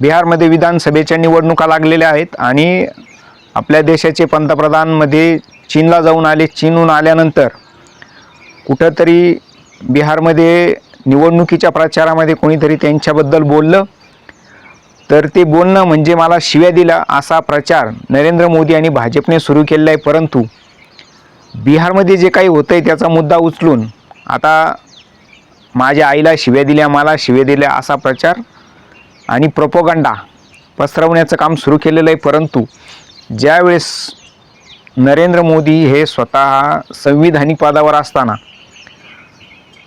बिहारमध्ये विधानसभेच्या निवडणुका लागलेल्या आहेत आणि आपल्या देशाचे पंतप्रधानमध्ये चीनला जाऊन आले चीनहून आल्यानंतर कुठंतरी बिहारमध्ये निवडणुकीच्या प्रचारामध्ये कोणीतरी त्यांच्याबद्दल बोललं. तर ते बोलणं म्हणजे मला शिव्या दिला असा प्रचार नरेंद्र मोदी आणि भाजपने सुरू केलेला आहे. परंतु बिहारमध्ये जे काही होतं आहे त्याचा मुद्दा उचलून आता माझ्या आईला शिव्या दिल्या मला शिव्या दिल्या असा प्रचार आणि प्रोपोगंडा. पसरवण्याचं काम सुरू केलेलं आहे परंतु ज्यावेळेस नरेंद्र मोदी हे स्वतः संविधानिक पदावर असताना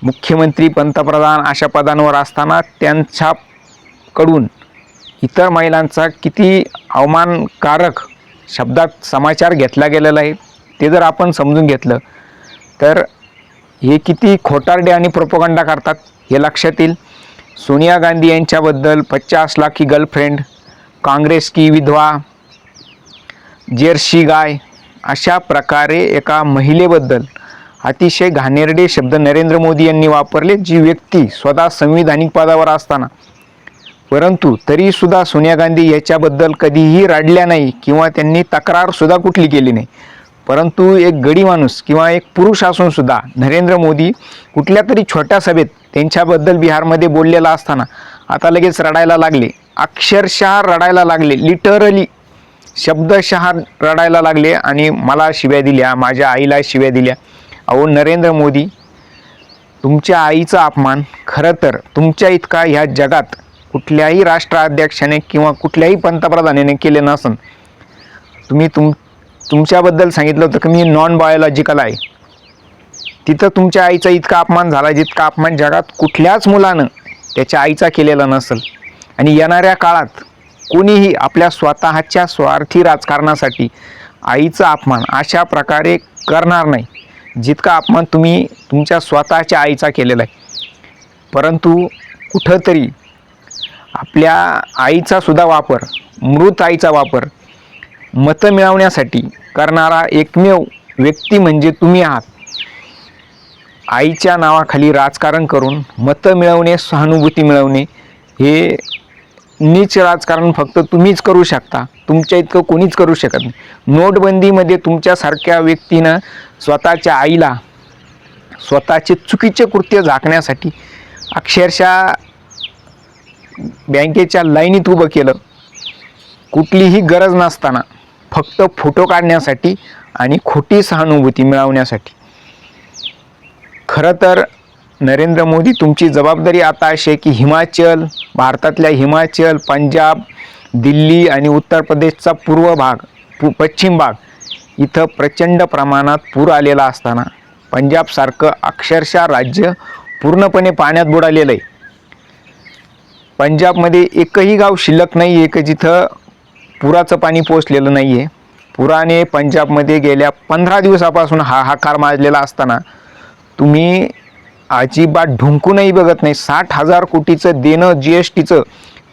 मुख्यमंत्री पंतप्रधान अशा पदांवर असताना त्यांच्याकडून इतर महिलांचा किती अवमानकारक शब्दात समाचार घेतला गेलेला आहे ते जर आपण समजून घेतलं तर हे किती खोटारडे आणि प्रोपोगंडा करतात हे लक्षात येईल. सोनिया गांधी यांच्याबद्दल पचास लाख की गर्लफ्रेंड काँग्रेस की विधवा जर्सी गाय अशा प्रकारे एका महिलेबद्दल अतिशय घाणेरडे शब्द नरेंद्र मोदी यांनी वापरले जी व्यक्ती स्वतः संविधानिक पदावर असताना. परंतु तरीसुद्धा सोनिया गांधी याच्याबद्दल कधीही रडल्या नाही किंवा त्यांनी तक्रारसुद्धा कुठली केली नाही. परंतु एक गडी माणूस किंवा एक पुरुष असूनसुद्धा नरेंद्र मोदी कुठल्या तरी छोट्या सभेत त्यांच्याबद्दल बिहारमध्ये बोललेला असताना आता लगेच रडायला लागले. अक्षरशः रडायला लागले. लिटरली शब्दशः रडायला लागले आणि मला शिव्या दिल्या माझ्या आईला शिव्या दिल्या. अहो नरेंद्र मोदी तुमच्या आईचा अपमान खरं तर तुमच्या इतका ह्या जगात कुठल्याही राष्ट्राध्यक्षाने किंवा कुठल्याही पंतप्रधानाने केले नसन. तुम्ही तुम तुमच्याबद्दल सांगितलं होतं की मी नॉन बायोलॉजिकल आहे. तिथं तुमच्या आईचा इतका अपमान झाला जितका अपमान जगात कुठल्याच मुलानं त्याच्या आईचा केलेला नसेल. आणि येणाऱ्या काळात कोणीही आपल्या स्वतःच्या स्वार्थी राजकारणासाठी आईचा अपमान अशा प्रकारे करणार नाही जितका अपमान तुम्ही तुमच्या स्वतःच्या आईचा केलेला आहे. परंतु कुठंतरी आपल्या आईचा सुद्धा वापर मृत आईचा वापर मतं मिळवण्यासाठी करणारा एकमेव व्यक्ती म्हणजे तुम्ही आहात. आईच्या नावाखाली राजकारण करून मतं मिळवणे सहानुभूती मिळवणे हे नीच राजकारण फक्त तुम्हीच करू शकता. तुमच्या इतकं कोणीच करू शकत नाही. नोटबंदीमध्ये तुमच्यासारख्या व्यक्तीनं स्वतःच्या आईला स्वतःचे चुकीचे कृत्य झाकण्यासाठी अक्षरशः बँकेच्या लाईनीत उभं केलं. कुठलीही गरज नसताना फक्त फोटो काढण्यासाठी आणि खोटी सहानुभूती मिळवण्यासाठी. खरं तर नरेंद्र मोदी तुमची जबाबदारी आता अशी आहे की हिमाचल भारतातल्या हिमाचल पंजाब दिल्ली आणि उत्तर प्रदेशचा पूर्व भाग पु पश्चिम भाग इथं प्रचंड प्रमाणात पूर आलेला असताना पंजाबसारखं अक्षरशः राज्य पूर्णपणे पाण्यात बुडालेलं आहे. पंजाबमध्ये एकही गाव शिल्लक नाही आहे की जिथं पुराचं पाणी पोचलेलं नाही आहे पुराने पंजाबमध्ये गेल्या पंधरा दिवसापासून हाहाकार माजलेला असताना तुम्ही अजिबात ढुंकूनही बघत नाही. साठ हजार कोटीचं देणं जी एस टीचं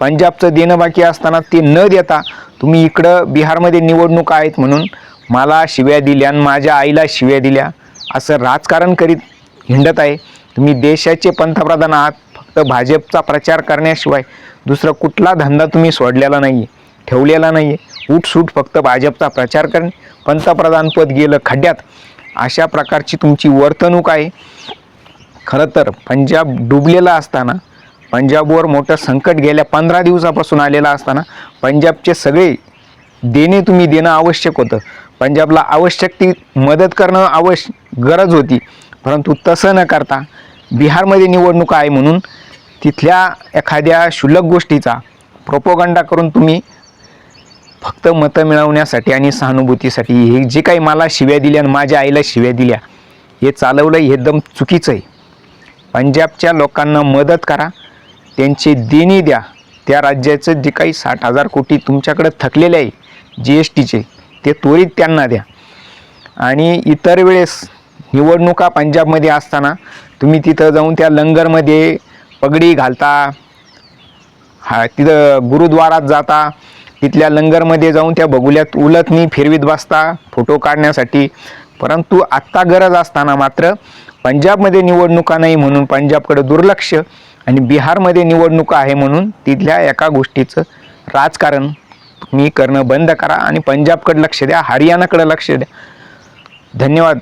पंजाबचं देणं बाकी असताना ते न देता तुम्ही इकडं बिहारमध्ये निवडणुका आहेत म्हणून मला शिव्या दिल्या आणि माझ्या आईला शिव्या दिल्या. असं राजकारण करीत हिंडत आहे. तुम्ही देशाचे पंतप्रधान आहात. फक्त भाजपचा प्रचार करण्याशिवाय दुसरा कुठला धंदा तुम्ही सोडलेला नाही आहे ठेवलेला नाही आहे उठसूट फक्त भाजपचा प्रचार करणे. पंतप्रधानपद गेलं खड्ड्यात. अशा प्रकारची तुमची वर्तणूक आहे. खरं तर पंजाब डुबलेला असताना पंजाबवर मोठं संकट गेल्या पंधरा दिवसापासून आलेलं असताना पंजाबचे सगळे देणे तुम्ही देणं आवश्यक होतं. पंजाबला आवश्यक ती मदत करणं आवश्य गरज होती. परंतु तसं न करता बिहारमध्ये निवडणुका आहे म्हणून तिथल्या एखाद्या क्षुल्लक गोष्टीचा प्रोपोगंडा करून तुम्ही फक्त मतं मिळवण्यासाठी आणि सहानुभूतीसाठी हे जे काही मला शिव्या दिल्या आणि माझ्या आईला शिव्या दिल्या हे चालवलं हे एकदम चुकीचं आहे पंजाबच्या लोकांना मदत करा त्यांचे देणी द्या. त्या राज्याचं जे काही साठ हजार कोटी तुमच्याकडे थकलेले आहे जी एस टीचे ते त्वरित त्यांना द्या. आणि इतर वेळेस निवडणुका पंजाबमध्ये असताना तुम्ही तिथं जाऊन त्या लंगरमध्ये पगडी घालता हा तिथं गुरुद्वारात जाता तिथल्या लंगरमध्ये जाऊन त्या बगुल्यात उलतनी फिरवीत बसता फोटो काढण्यासाठी. परंतु आत्ता गरज असताना मात्र पंजाबमध्ये निवडणुका नाही म्हणून पंजाबकडे दुर्लक्ष आणि बिहारमध्ये निवडणुका आहे म्हणून तिथल्या एका गोष्टीचं राजकारण तुम्ही करणं बंद करा आणि पंजाबकडे लक्ष द्या हरियाणाकडे लक्ष द्या. धन्यवाद.